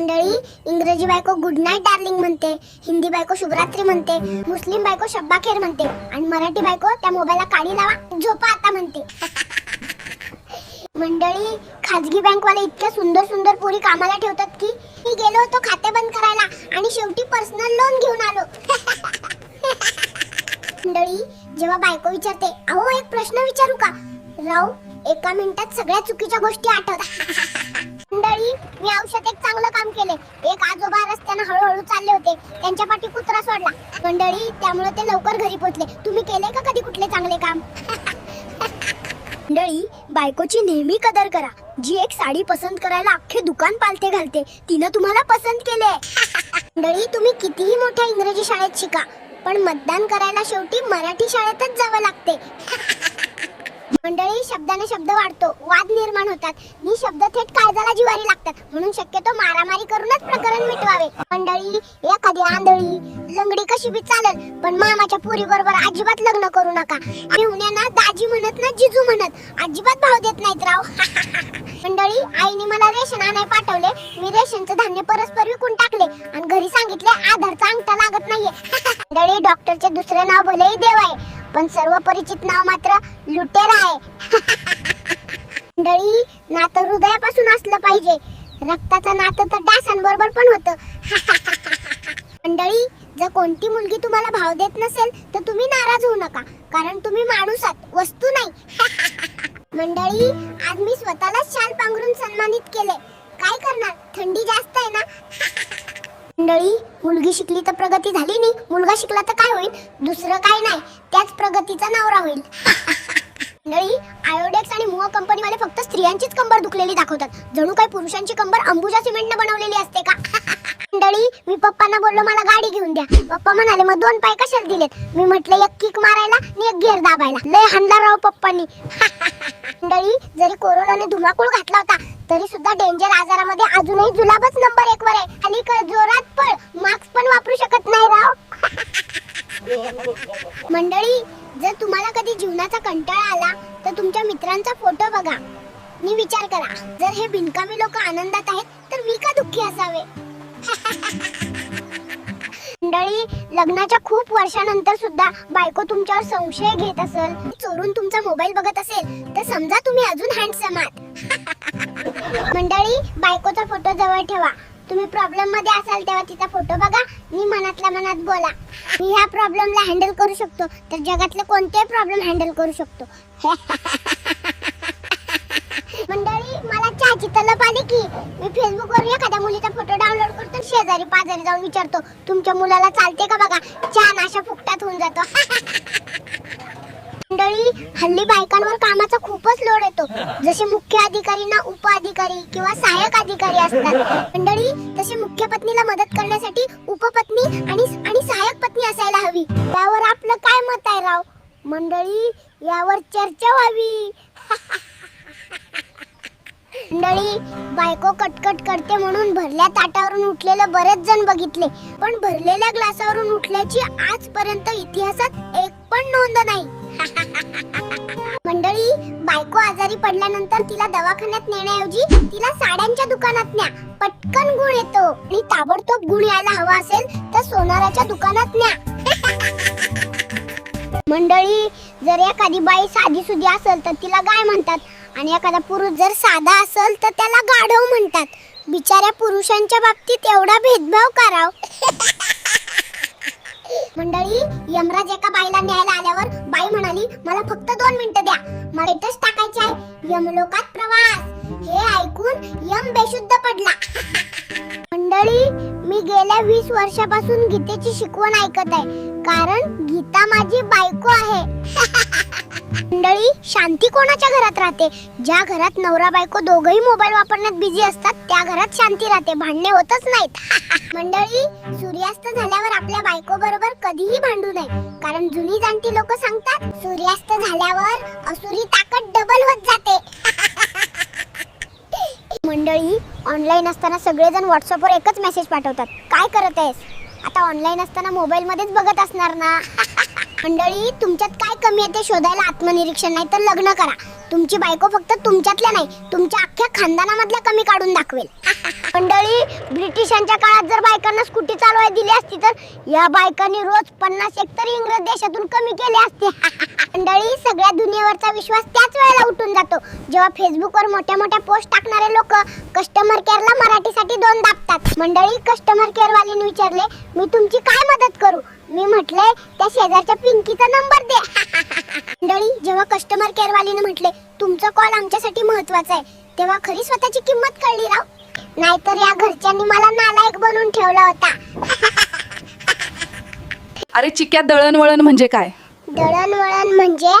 मंडळी इंग्रजी बायको गुड नाईट डार्लिंग म्हणते. हिंदी बायको शुभरात्री म्हणते. मुस्लिम बायको शब्बाखेर म्हणते. आणि मराठी बायको त्या मोबाईलला काढी लावा झोपा आता म्हणते. मंडळी खाजगी बँकवाले इतक्या सुंदर सुंदर पोरी कामाला ठेवतात की मी गेलो होतो खाते बंद करायला आणि शेवटी पर्सनल लोन घेऊन आलो. मंडळी जेव्हा बायको विचारते अहो एक प्रश्न विचारू का? राव एका मिनिटात सगळ्या चुकीच्या गोष्टी आठवतात. मंडळी मी औषध एक चांगलं काम केले. एक आजोबा रस्त्यानं हळूहळू चालले होते. त्यांच्या पाठी कुत्रा सोडला. मंडळी त्यामुळे ते लवकर घरी पोहोचले. तुम्ही केले का कधी कुठले चांगले काम? मंडळी बायकोची नेहमी कदर करा. जी एक साडी पसंत करायला अख्खे दुकान पालथे घालते. तिनं तुम्हाला पसंत केले मंडळी तुम्ही कितीही मोठ्या इंग्रजी शाळेत शिका पण मतदान करायला शेवटी मराठी शाळेतच जावं लागते. मंडळी शब्दाने शब्द वाढतो वाद निर्माण होतात. मी शब्द थेट काळजाला जिवारी लागतात. म्हणून शक्यतो मारामारी करूनच प्रकरण मिटवावे. मंडळी एखादी आंधळी लंगडी कशी बी चालेल पण मामाच्या पुरी बरोबर अजिबात लग्न करू नका. आणि दाजी म्हणत ना जिजू म्हणत अजिबात भाव देत नाहीत राव. मंडळी आईने मला रेशन आणाय पाठवले. मी रेशनचं धान्य परस्पर विकून टाकले. आणि घरी सांगितले आधारचा अंगठा लागत नाहीये. मंडळी डॉक्टरचे दुसरे नाव भलेही देव आहे. पण सर्व परिचित नाव मात्र लुटेरा आहे. मंडळी नातं हृदयापासून असलं पाहिजे. रक्ताचं नातं तर डासांबरोबर पण होतं. मंडळी जर कोणती मुलगी तुम्हाला भाव देत नसेल तर तुम्ही नाराज होऊ नका कारण तुम्ही माणूस आहात वस्तू नाही. मंडळी आज मी स्वतःलाच शाल पांघरून सन्मानित केले काय करणार? थंडी जास्त आहे ना? मंडळी मुलगी शिकली तर प्रगती झाली नाही मुलगा शिकला तर काय होईल? दुसरं काय नाही त्याच प्रगतीचा नवरा होईल. मंडळी आयोडेक्स आणि मुआ कंपनीवाले फक्त स्त्रियांचीच कंबर दुखलेली दाखवतात. जणू काही पुरुषांची कंबर अंबुजा सिमेंटनं बनवलेली असते का? मंडळी मी पप्पांना बोललो मला गाडी घेऊन द्या. पप्पा म्हणाले मग दोन पाय कशाला दिलेत? मी म्हटलं एक किक मारायला आणि एक गेअर दाबायला. लय हाणला राव पप्पांनी. मंडळी जरी कोरोनाने धुमाकूळ घातला होता तरी सुद्धा डेंजर आजारामध्ये अजूनही जुलाबच नंबर एक वर आहे. आणि जोरात पळ. मास्क पण वापरू शकत नाही राव. मंडळी जर तुम्हाला कधी जीवनाचा कंटाळा आला तर तुमच्या मित्रांचा फोटो बघा. मी विचार करा. जर हे बिनकामी लोक आनंदात आहेत तर मी का दुःखी असावे? मंडळी लग्नाच्या खूप वर्षानंतर सुद्धा बायको तुमच्यावर संशय घेत असेल चोरून तुमचा मोबाईल बघत असेल तर समजा तुम्ही अजून हँडसम आहात. मंडळी बायकोचा फोटो जवळ ठेवा. तुम्ही प्रॉब्लेममध्ये असाल तेव्हा तिचा फोटो बघा. मी मनातल्या मनात बोला. मी ह्या प्रॉब्लेमला हँडल करू शकतो. तर जगातले कोणतेही प्रॉब्लेम हँडल करू शकतो. मंडळी मला चहाची तलप आली की मी फेसबुकवर एखाद्या मुलीचा फोटो डाउनलोड करतो शेजारी पाजारी जाऊन विचारतो तुमच्या मुलाला चालते का बघा? चहा नाशा फुकटात होऊन जातो. मंडळी हल्ली बायकांवर कामाचा खूपच लोड येतो. जसे मुख्य अधिकारी ना उप अधिकारी किंवा सहाय्यक अधिकारी असतात. मंडळी तसे मुख्य पत्नीला मदत करण्यासाठी उपपत्नी आणि आणि सहाय्यक पत्नी असायला हवी. त्यावर आपलं काय मत आहे राव? मंडळी यावर चर्चा व्हावी. मंडळी बायको कटकट करते म्हणून भरल्या ताटावरून उठलेलं बरेच जण बघितले. पण भरलेल्या ग्लासावरून उठल्याची आजपर्यंत इतिहासात एक पण नोंद नाही. मंडळी बायको आजारी पडल्यानंतर तिला दवाखान्यात नेण्याऐवजी तिला साड्यांच्या दुकानात न्या. पटकन गुण येतो. आणि ताबडतोब गुण यायला हवा असेल तर सोनाराच्या दुकानात न्या. मंडळी जर एखादी बाई साधी सुधी असेल तर तिला गाय म्हणतात. आणि एखादा पुरुष जर साधा असेल तर त्याला गाढव म्हणतात. बिचाऱ्या पुरुषांच्या बाबतीत एवढा भेदभाव कराव. मंडळी यमराज एका बाईला न्यायला आल्यावर बाई म्हणाली मला फक्त दोन मिनिटं द्या. मला इथंच टाकायचे आहे. यमलोकात प्रवास. हे ऐकून यम बेशुद्ध पडला. मंडळी मी गेल्या वीस वर्षापासून गीतेची शिकवण ऐकत आहे. कारण गीता माझी बायको आहे. मंडळी शांती कोणाच्या घरात राहते? ज्या घरात नवरा बायको दोघही मोबाईल वापरण्यात बिझी असतात त्या घरात शांती राहते. भांडणे होतच नाहीत. मंडळी सूर्यास्त झाल्यावर आपल्या बायको बरोबर कधीही भांडू नये. कारण जुनी जाणती लोक सांगतात सूर्यास्त झाल्यावर असुरी ताकद डबल होत जाते. मंडळी ऑनलाईन असताना सगळेजण व्हॉट्सअपवर एकच मेसेज पाठवतात. काय करत आहेस? आता ऑनलाईन असताना मोबाईल मध्येच बघत असणार ना. मंडळी तुमच्यात काय कमी आहे ते शोधायला आत्मनिरीक्षण नाही तर लग्न करा. तुमची बायको फक्त तुमच्यातल्या नाही तुमच्या अख्ख्या खानदानामधल्या कमी काढून दाखवेल. मंडळी ब्रिटिशांच्या काळात जर बायकांना स्कूटी चालवाय दिली असती तर या बायकांनी रोज पन्नास एकतर इंग्रज देशातून कमी केले असते. मंडळी सगळ्या दुनियेवरचा विश्वास त्याच वेळेला उठून जातो. जेव्हा फेसबुकवर मोठ्या मोठ्या पोस्ट टाकणारे लोक कस्टमर केअरला मराठीसाठी दोन दाबतात. मंडळी कस्टमर केअरवालीने विचारले मी तुमची काय मदत करू? मी म्हटले त्या शेजारच्या पिंकीचा नंबर दे. मंडळी जेव्हा कस्टमर केअर वालीने म्हटले तुमचा कॉल आमच्यासाठी महत्त्वाचा आहे तेव्हा खरी स्वतःची किंमत कळली राव. नाहीतर या घरच्यांनी मला नालायक बनवून ठेवला होता. अरे चिक्या दळणवळण म्हणजे काय? दळणवळण म्हणजे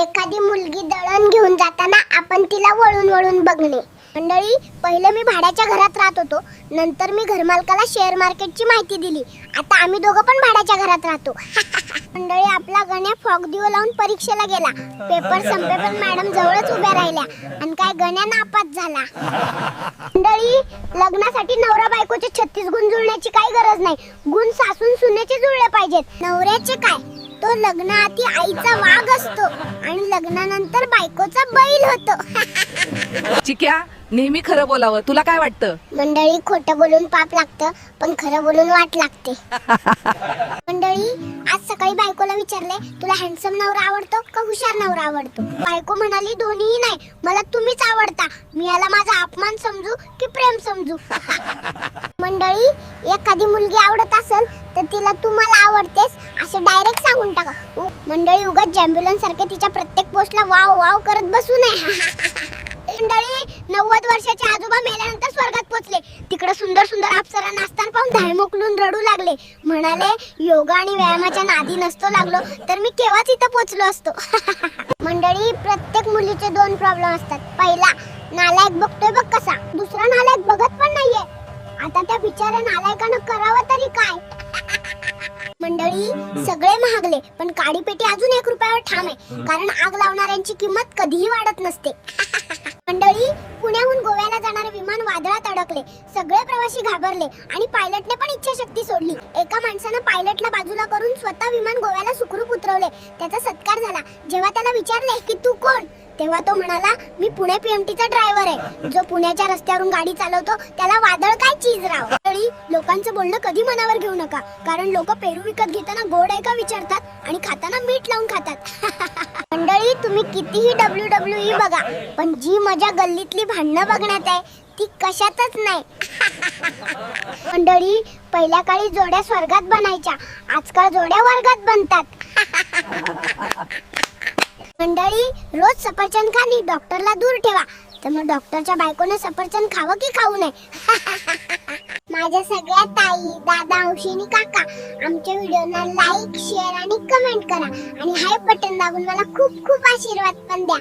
एखादी मुलगी दळण घेऊन जाताना आपण तिला वळून वळून बघणे. मंडळी पहिले मी भाड्याच्या घरात राहत होतो. नंतर मी घरमालकाला शेअर मार्केटची माहिती दिली. आता आम्ही दोघं पण भाड्याच्या घरात राहतो. मंडळी आपला गण्या फॉग दिवो लावून परीक्षेला गेला. पेपर संपे मॅडम जवळच उभ्या राहिल्या. आणि काय गण्या नापास झाला. मंडळी लग्नासाठी नवरा बायकोचे छत्तीस गुण जुळण्याची काही गरज नाही. गुण सासून सुनेचे जुळले पाहिजेत. नवऱ्याचे काय? तो लग्नाआधी आईचा वाघ असतो. आणि लग्नानंतर बायकोचा बैल होतो. चिक्या नेहमी खरं बोलावं. तुला काय वाटतं? मंडळी खोटं बोलून पाप लागतं पण खरं बोलून वाट लागते. मंडळी आज सकाळी बायकोला विचारले तुला हँडसम नवरा आवडतो का हुशार नवरा आवडतो? बायको म्हणाली दोन्हीही नाही. मला तुम्हीच आवडता. मी याला माझा अपमान समजू की प्रेम समजू? मंडळी एखादी मुलगी आवडत असेल तर तिला तू मला आवडतेस असं डायरेक्ट सांगून टाका. उ- मंडळी उगाच जॅम्ब्युलन्स सारखे तिच्या प्रत्येक पोस्टला वाव वाव करत बसू नये. मंडळी नव्वद वर्षाचे आजोबा मेल्यानंतर स्वर्गात पोहोचले. तिकडे सुंदर सुंदर अप्सरा नाचताना पाहून धाय मोकलून रडू लागले. म्हणाले योगा आणि व्यायामाच्या नादी नसतो लागलो तर मी केव्हाच इथं पोचलो असतो? मंडळी प्रत्येक मुलीचे दोन प्रॉब्लेम असतात. पहिला नालायक बघतोय बघ कसा. दुसरा नालायक बघत पण नाहीये. आता त्या बिचाऱ्या नालायकानं करावं तरी काय? मंडळी सगळे महागले पण काडीपेटी अजून एक रुपयावर ठाम आहे. कारण आग लावणाऱ्यांची किंमत कधीही वाढत नसते. पुण्याहून गोव्याला जाणारे विमान वादळात अडकले. सगळे प्रवासी घाबरले आणि पायलटने पण इच्छाशक्ती सोडली. एका माणसानं पायलटला बाजूला करून स्वतः विमान गोव्याला सुखरूप उतरवले. त्याचा सत्कार झाला. जेव्हा त्याला विचारले की तू कोण? तेव्हा तो म्हणाला मी पुणे पीएमटीचा ड्रायव्हर आहे. जो पुण्याच्या रस्त्यावरून गाडी चालवतो त्याला वादळ काय चीज राव? मंडळी लोकांचं बोलणं कधी मनावर घेऊ नका कारण लोक पेरू विकत घेताना गोड आहे का विचारतात आणि खाताना मीठ लावून खातात. मंडळी तुम्ही कितीही डब्ल्यू डब्ल्यू ई बघा पण जी मजा गल्लीतली भांडणं बघण्यात आहे ती कशातच नाही. मंडळी पहिल्या काळी जोड्या स्वर्गात बनायच्या आजकाल जोड्या वर्गात बनतात. मंडळी रोज सफरचंद खाली. डॉक्टरला दूर ठेवा. तर मग डॉक्टरच्या बायकोने सफरचंद खावं की खाऊ नये? माझ्या सगळ्या ताई दादा औशिनी काका आमच्या व्हिडिओना लाईक शेअर आणि कमेंट करा. आणि हाय बटन दाबून मला खूप खूप आशीर्वाद पण द्या.